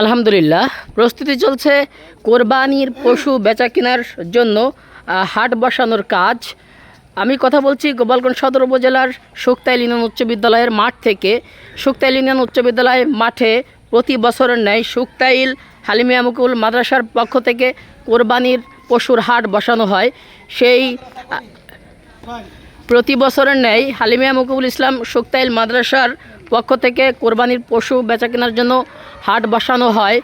আলহামদুলিল্লাহ, প্রস্তুতি চলছে কোরবানির পশু বেচা কেনার জন্য হাট বসানোর কাজ। আমি কথা বলছি গোপালগঞ্জ সদর উপজেলার শুক্তাইল ইউনিয়ন উচ্চ বিদ্যালয়ের মাঠ থেকে। শুক্তাইল ইউনিয়ন উচ্চ বিদ্যালয় মাঠে প্রতি বছরের ন্যায় শুক্তাইল হালিমিয়া মুকুল মাদ্রাসার পক্ষ থেকে কোরবানির পশুর হাট বসানো হয়। সেই, প্রতি বছরের ন্যায় হালিমিয়া মুকুবুল ইসলাম শুক্তাইল মাদ্রাসার পক্ষ থেকে কোরবানির পশু বেচা কেনার জন্য হাট বসানো হয়।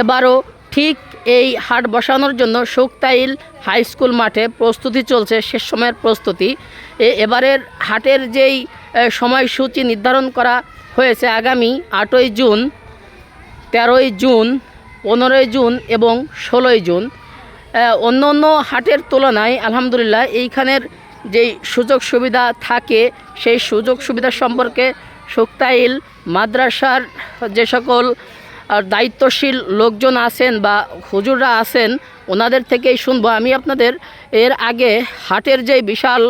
এবারও ঠিক এই হাট বসানোর জন্য শুক্তাইল হাই স্কুল মাঠে প্রস্তুতি চলছে, শেষ সময়ের প্রস্তুতি। এবারের হাটের যেই সময়সূচি নির্ধারণ করা হয়েছে আগামী আটই জুন, তেরোই জুন, পনেরোই জুন এবং ষোলোই জুন। অন্য অন্য হাটের তুলনায় আলহামদুলিল্লাহ এইখানের যেই সুযোগ সুবিধা থাকে, সেই সুযোগ সুবিধা সম্পর্কে শুক্তাইল, মাদ্রাসার যে সকল দায়িত্বশীল লোকজন আছেন বা হুজুররা আছেন, ওনাদের থেকেই শুনব। আমি আপনাদের এর আগে হাটের যে বিশাল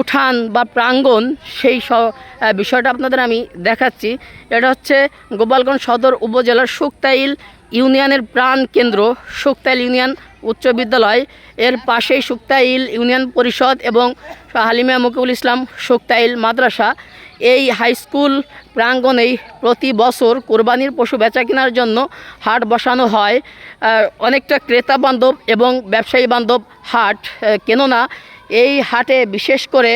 উঠান বা প্রাঙ্গণ, সেই বিষয়টা আপনাদের আমি দেখাচ্ছি। এটা হচ্ছে গোপালগঞ্জ সদর উপজেলার শুক্তাইল ইউনিয়নের প্রাণ কেন্দ্র শুক্তাইল ইউনিয়ন উচ্চ বিদ্যালয়। এর পাশেই শুক্তাইল ইউনিয়ন পরিষদ এবং হালিমা মুকিবুল ইসলাম শুক্তাইল মাদ্রাসা। এই হাই স্কুল প্রাঙ্গণেই প্রতি বছর কোরবানির পশু বেচা কেনার জন্য হাট বসানো হয়। অনেকটা ক্রেতা বান্ধব এবং ব্যবসায়ী বান্ধব হাট কেননা এই হাটে বিশেষ করে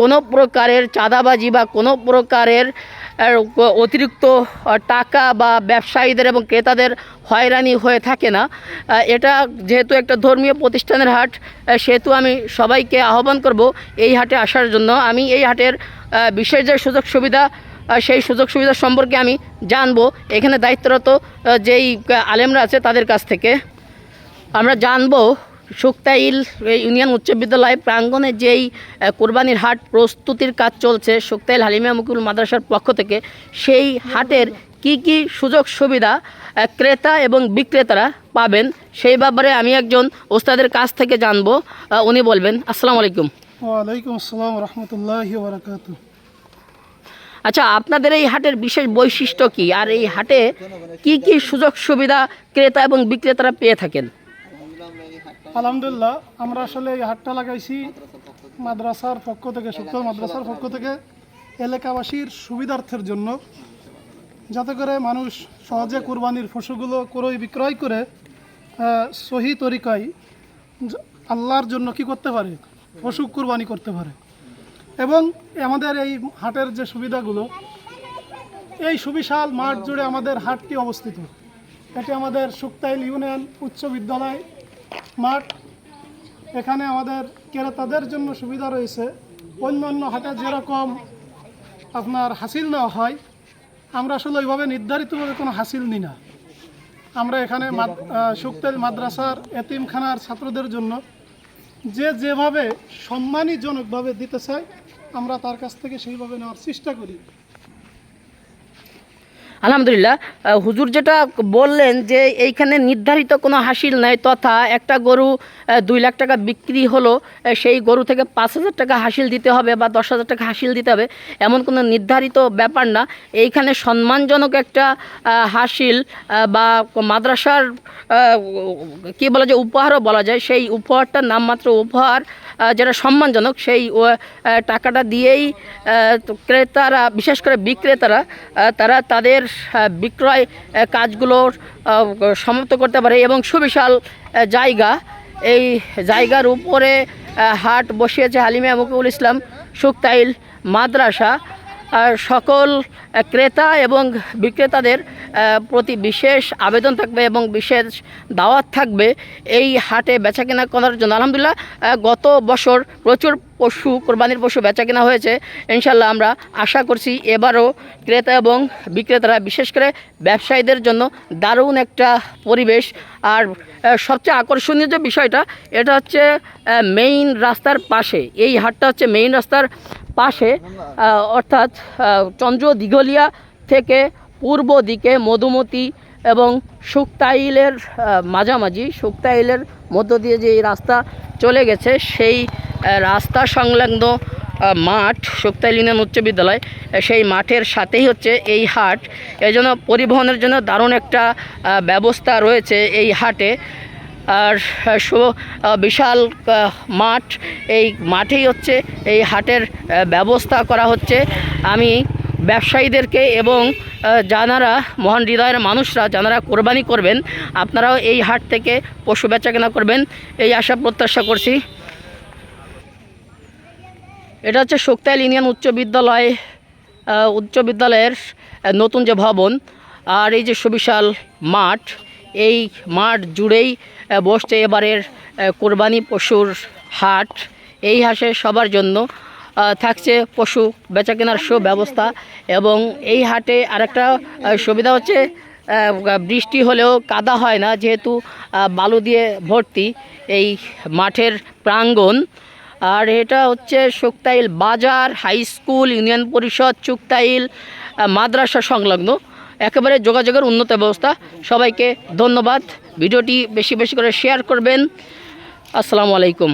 কোনো প্রকারের চাঁদাবাজি বা কোনো প্রকারের অতিরিক্ত টাকা বা ব্যবসায়ীদের এবং ক্রেতাদের হয়রানি হয়ে থাকে না। এটা যেহেতু একটা ধর্মীয় প্রতিষ্ঠানের হাট সেহেতু আমি সবাইকে আহ্বান করব এই হাটে আসার জন্য। আমি এই হাটের বিশেষ যে সুযোগ সুবিধা সেই সুযোগ সুবিধা সম্পর্কে আমি জানব। এখানে দায়িত্বরত যেই আলেমরা আছে তাদের কাছ থেকে। আমরা জানব শুক্তাইল ইউনিয়ন উচ্চ বিদ্যালয় প্রাঙ্গণে যেই কোরবানির হাট প্রস্তুতির কাজ চলছে শুক্তাইল হালিমিয়া মুকুল মাদ্রাসার পক্ষ থেকে সেই হাটের কি কি সুযোগ সুবিধা ক্রেতা এবং বিক্রেতারা পাবেন সেই ব্যাপারে আমি একজন ওস্তাদের কাছ থেকে জানব। উনি বলবেন আসসালামু আলাইকুম। ওয়ালাইকুম আসসালাম রহমতুল্লাহ বারাকাত আচ্ছা আপনাদের এই হাটের বিশেষ বৈশিষ্ট্য কি? আর এই হাটে কি কি সুযোগ সুবিধা ক্রেতা এবং বিক্রেতারা পেয়ে থাকেন? আলহামদুলিল্লাহ, আমরা আসলে এই হাটটা লাগাইছি মাদ্রাসার পক্ষ থেকে শুক্তল মাদ্রাসার পক্ষ থেকে এলাকাবাসীর সুবিধার্থের জন্য। যাতে করে মানুষ সহজে কোরবানির পশুগুলো ক্রয় বিক্রয় করে সহি তরিকায় আল্লাহর জন্য কি করতে পারে? পশু কোরবানি করতে পারে। এবং আমাদের এই হাটের যে সুবিধাগুলো, এই সুবিশাল মাঠ জুড়ে আমাদের হাটটি অবস্থিত। এটি আমাদের সুক্তাইল ইউনিয়ন উচ্চ বিদ্যালয় মাঠ। এখানে আমাদের ক্রেতাদের জন্য সুবিধা রয়েছে। অন্য অন্য হাটে যেরকম আপনার হাসিল নেওয়া হয়, আমরা আসলে ওইভাবে নির্ধারিতভাবে কোনো হাসিল নিই না। আমরা এখানে শুক্তাইল মাদ্রাসার এতিমখানার ছাত্রদের জন্য যে যেভাবে সম্মানীজনকভাবে দিতে চায়, আমরা তার কাছ থেকে সেইভাবে নেওয়ার চেষ্টা করি। আলহামদুলিল্লাহ হুজুর যেটা বললেন যে এইখানে নির্ধারিত কোনো হাসিল নাই, তথা একটা গরু দুই লাখ টাকা বিক্রি হলো সেই গরু থেকে পাঁচ হাজার টাকা হাসিল দিতে হবে বা দশ হাজার টাকা হাসিল দিতে হবে, এমন কোনো নির্ধারিত ব্যাপার না। এইখানে সম্মানজনক একটা হাসিল বা মাদ্রাসার কি বলা যায়, উপহারও বলা যায়। সেই উপহারটার নামমাত্র উপহার যেটা সম্মানজনক, সেই টাকাটা দিয়েই ক্রেতারা, বিশেষ করে বিক্রেতারা তারা তাদের বিক্রয় কাজগুলো সমাপ্ত করতে পারে এবং সুবিশাল জায়গা। এই জায়গার উপরে হাট বসিয়েছে হালিমিয়া মুকিবুল ইসলাম শুক্তাইল মাদ্রাসা। সকল ক্রেতা এবং বিক্রেতাদের প্রতি বিশেষ আবেদন থাকবে এবং বিশেষ দাওয়াত থাকবে এই হাটে বেচাকেনা করার জন্য। আলহামদুলিল্লাহ গত বছর প্রচুর পশু, কোরবানির পশু বেচাকেনা হয়েছে। ইনশাল্লাহ আমরা আশা করছি এবারও ক্রেতা এবং বিক্রেতারা, বিশেষ করে ব্যবসায়ীদের জন্য দারুণ একটা পরিবেশ। আর সবচেয়ে আকর্ষণীয় যে বিষয়টা, এটা হচ্ছে মেইন রাস্তার পাশে, এই হাটটা হচ্ছে মেইন রাস্তার পাশে অর্থাৎ চন্দ্র দিঘলিয়া থেকে পূর্ব দিকে মধুমতি এবং শুক্তাইলের মাঝামাঝি শুক্তাইলের মধ্য দিয়ে যে রাস্তা চলে গেছে, সেই রাস্তা সংলগ্ন মাঠ শুক্তাইল ইউনিয়ন উচ্চ বিদ্যালয় সেই মাঠের সাথেই হচ্ছে এই হাট। এই জন্য পরিবহনের জন্য দারুণ একটা ব্যবস্থা রয়েছে এই হাটে। আর বিশাল মাঠ। এই মাঠেই হচ্ছে, এই হাটের ব্যবস্থা করা হচ্ছে। আমি ব্যবসায়ীদেরকে এবং যারা মহান হৃদয়ের মানুষরা যারা কোরবানি করবেন, আপনারাও এই হাট থেকে পশু বেচা কেনা করবেন, এই আশা প্রত্যাশা করছি। এটা হচ্ছে শোকতাইল ইউনিয়ন উচ্চ বিদ্যালয় উচ্চ বিদ্যালয়ের নতুন যে ভবন, আর এই যে সুবিশাল মাঠ এই মাঠ জুড়েই বসছে এবারের কোরবানি পশুর হাট। এই হাসে সবার জন্য থাকছে পশু বেচা কেনার সুব্যবস্থা এবং এই হাটে আরেকটা সুবিধা হচ্ছে বৃষ্টি হলেও কাদা হয় না, যেহেতু বালু দিয়ে ভর্তি এই মাঠের প্রাঙ্গণ। আর এটা হচ্ছে শুক্তাইল বাজার, হাই স্কুল, ইউনিয়ন পরিষদ চুক্তাইল মাদ্রাসা সংলগ্ন। একেবারে যোগাযোগের উন্নত ব্যবস্থা। সবাইকে ধন্যবাদ। ভিডিওটি বেশি বেশি করে শেয়ার করবেন। আসসালামু আলাইকুম।